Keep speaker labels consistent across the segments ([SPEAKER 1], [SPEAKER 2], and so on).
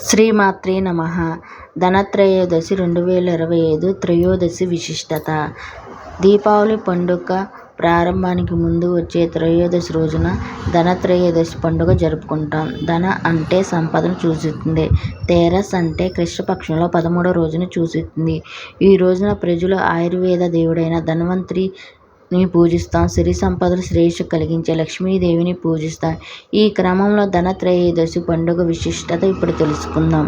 [SPEAKER 1] శ్రీమాత్రే నమ. ధనత్రయోదశి రెండు వేల ఇరవై ఐదు త్రయోదశి విశిష్టత. దీపావళి పండుగ ప్రారంభానికి ముందు వచ్చే త్రయోదశి రోజున ధనత్రయోదశి పండుగ జరుపుకుంటాం. ధన అంటే సంపదను సూచిస్తుంది తేరస్ అంటే కృష్ణపక్షంలో పదమూడో రోజున సూచిస్తుంది ఈ రోజున ప్రజలు ఆయుర్వేద దేవుడైన ధన్వంతరి ని పూజిస్తాం. సిరి సంపదలు శ్రేయస్సు కలిగించే లక్ష్మీదేవిని పూజిస్తాం. ఈ క్రమంలో ధనత్రయోదశి పండుగ విశిష్టత ఇప్పుడు తెలుసుకుందాం.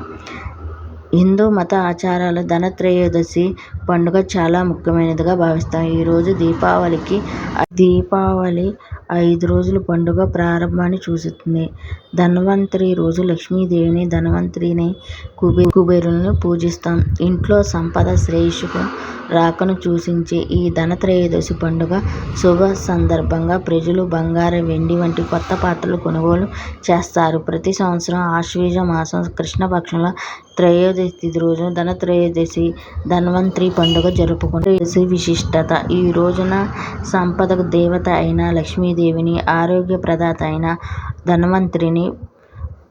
[SPEAKER 1] హిందూ మత ఆచారాలు ధనత్రయోదశి పండుగ చాలా ముఖ్యమైనదిగా భావిస్తాం ఈరోజు దీపావళికి దీపావళి ఐదు రోజుల పండుగ ప్రారంభాన్ని సూచిస్తుంది ధన్వంతరి రోజు లక్ష్మీదేవిని ధన్వంతరిని కుబే కుబేరులను పూజిస్తాం. ఇంట్లో సంపద శ్రేయస్సుకు రాకను సూచించే ఈ ధనత్రయోదశి పండుగ శుభ సందర్భంగా ప్రజలు బంగారు వెండి వంటి కొత్త పాత్రలు కొనుగోలు చేస్తారు. ప్రతి సంవత్సరం ఆశ్వేజ మాసం కృష్ణపక్షంలో త్రయోదశి తిథి రోజున ధనత్రయోదశి ధన్వంతరి పండుగ జరుపుకుంటే విశిష్టత ఈ రోజున సంపదకు దేవత అయిన లక్ష్మీదేవిని ఆరోగ్య ప్రదాత అయిన ధన్వంతరిని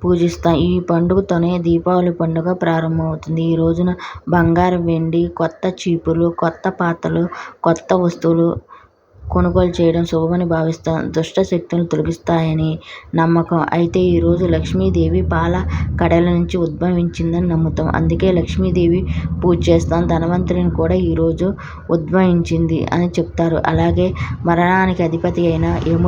[SPEAKER 1] పూజిస్తాం. ఈ పండుగతోనే దీపావళి పండుగ ప్రారంభమవుతుంది. ఈ రోజున బంగారం వెండి కొత్త చీపులు కొత్త పాత్రలు కొత్త వస్తువులు కొనుగోలు చేయడం శుభమని భావిస్తాం. దుష్ట శక్తులను తొలగిస్తాయని నమ్మకం. అయితే ఈరోజు లక్ష్మీదేవి పాల కడల నుంచి ఉద్భవించిందని నమ్ముతాం. అందుకే లక్ష్మీదేవి పూజ చేస్తాం. ధనవంతుని కూడా ఈరోజు ఉద్భవించింది అని చెప్తారు. అలాగే మరణానికి అధిపతి అయిన యమ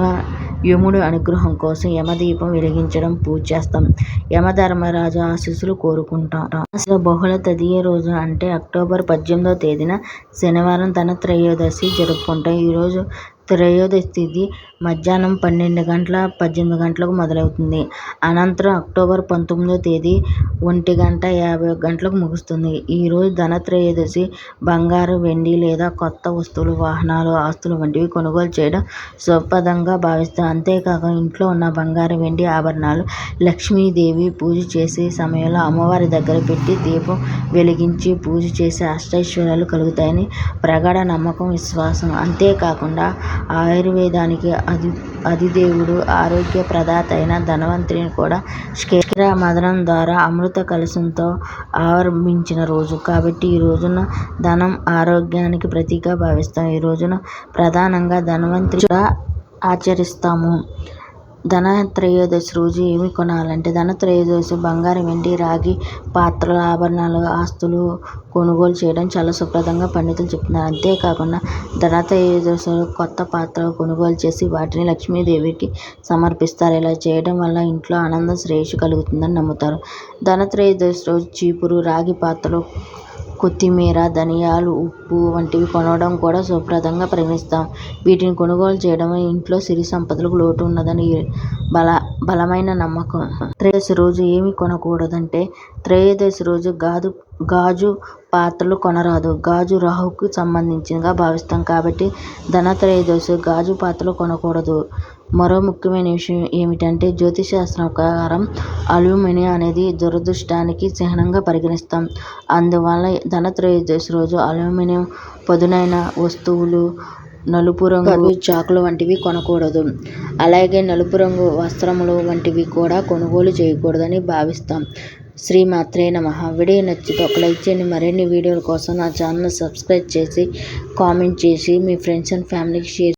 [SPEAKER 1] యముడు అనుగ్రహం కోసం యమదీపం వెలిగించడం పూజ చేస్తాం యమధర్మరాజు ఆశీస్సులు కోరుకుంటాం బహుళ తదియ రోజు అంటే అక్టోబర్ పద్దెనిమిదవ తేదీన శనివారం తన త్రయోదశి జరుపుకుంటాం. ఈరోజు త్రయోదశి తిథి మధ్యాహ్నం పన్నెండు గంటల పద్దెనిమిది గంటలకు మొదలవుతుంది. అనంతరం అక్టోబర్ పంతొమ్మిదో తేదీ ఒంటి గంట యాభై గంటలకు ముగుస్తుంది. ఈరోజు ధనత్రయోదశి బంగారు వెండి లేదా కొత్త వస్తువులు వాహనాలు ఆస్తులు వంటివి కొనుగోలు చేయడం శుభప్రదంగా భావిస్తాం అంతేకాక ఇంట్లో ఉన్న బంగారు వెండి ఆభరణాలు లక్ష్మీదేవి పూజ చేసే సమయంలో అమ్మవారి దగ్గర పెట్టి దీపం వెలిగించి పూజ చేసే అష్టైశ్వర్యాలు కలుగుతాయని ప్రగాఢ నమ్మకం విశ్వాసం. అంతేకాకుండా ఆయుర్వేదానికి అధి అధిదేవుడు ఆరోగ్య ప్రదాత అయిన ధన్వంతరిని కూడా క్షీర మదనం ద్వారా అమృత కలశంతో ఆరంభించిన రోజు. కాబట్టి ఈ రోజున ధనం ఆరోగ్యానికి ప్రతీకగా భావిస్తాం. ఈ రోజున ప్రధానంగా ధన్వంతరి ఆచరిస్తాము. ధనత్రయోదశి రోజు ఏమి కొనాలంటే ధనత్రయోదశి బంగారం వెండి రాగి పాత్రలు ఆభరణాలు ఆస్తులు కొనుగోలు చేయడం చాలా సుప్రదంగా పండితులు చెప్తున్నారు. అంతేకాకుండా ధనత్రయోదశి కొత్త పాత్రలు కొనుగోలు చేసి వాటిని లక్ష్మీదేవికి సమర్పిస్తారు. ఇలా చేయడం వల్ల ఇంట్లో ఆనందం శ్రేయస్సు కలుగుతుందని నమ్ముతారు. ధనత్రయోదశి రోజు చీపురు రాగి పాత్రలు కొత్తిమీర ధనియాలు ఉప్పు వంటివి కొనడం కూడా శుభ్రతంగా పరిగణిస్తాం. వీటిని కొనుగోలు చేయడం ఇంట్లో సిరి సంపదలకు లోటు ఉన్నదని బల బలమైన నమ్మకం. త్రయోదశి రోజు ఏమి కొనకూడదంటే త్రయోదశి రోజు గాజు గాజు పాత్రలు కొనరాదు. గాజు రాహుకు సంబంధించినగా భావిస్తాం కాబట్టి ధనత్రయోదశి గాజు పాత్రలు కొనకూడదు. మరో ముఖ్యమైన విషయం ఏమిటంటే జ్యోతిషశాస్త్రం ప్రకారం అల్యూమినియం అనేది దురదృష్టానికి చిహ్నంగా పరిగణిస్తాం. అందువల్ల ధనత్రయోదశి రోజు అల్యూమినియం పదునైన వస్తువులు నలుపు రంగు చాకులు వంటివి కొనకూడదు. అలాగే నలుపు రంగు వస్త్రములు వంటివి కూడా కొనుగోలు చేయకూడదని భావిస్తాం. శ్రీమాత్రే నమ. వీడియో నచ్చితే ఒక లైక్ చేయండి. మరిన్ని వీడియోల కోసం నా ఛానల్ సబ్స్క్రైబ్ చేసి కామెంట్ చేసి మీ ఫ్రెండ్స్ అండ్ ఫ్యామిలీకి షేర్